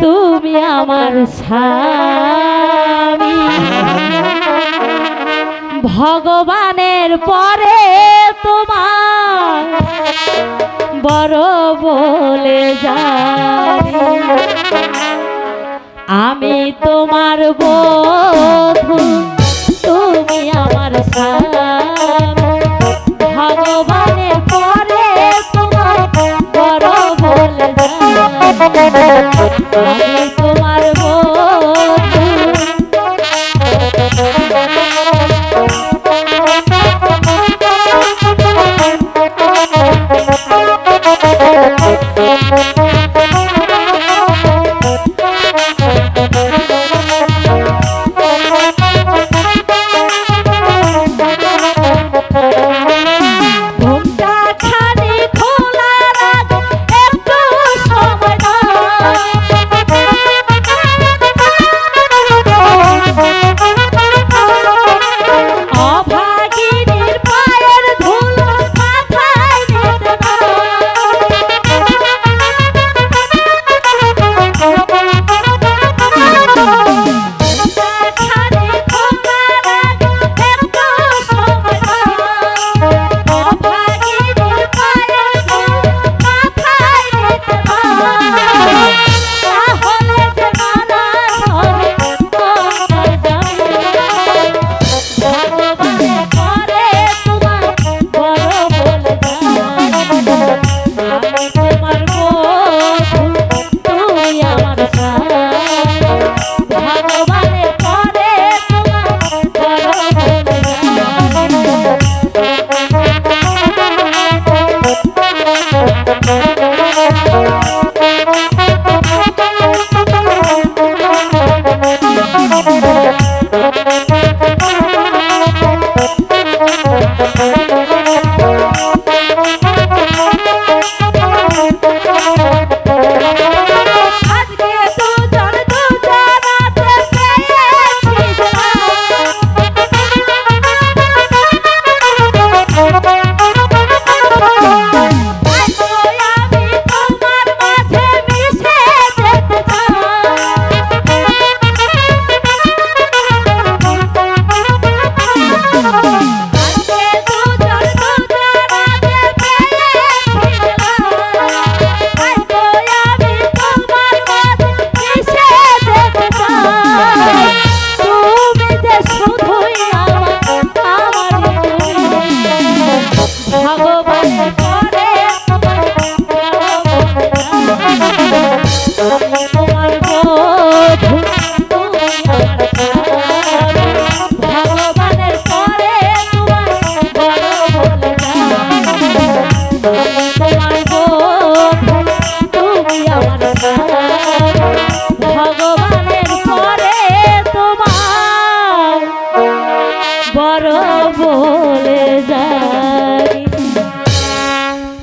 তুমি আমার ভগবানের পরে তোমার বড় বলে যায় আমি তোমার বধু তুমি আমার ভগবানের পরে তোমার বড় বলে আমি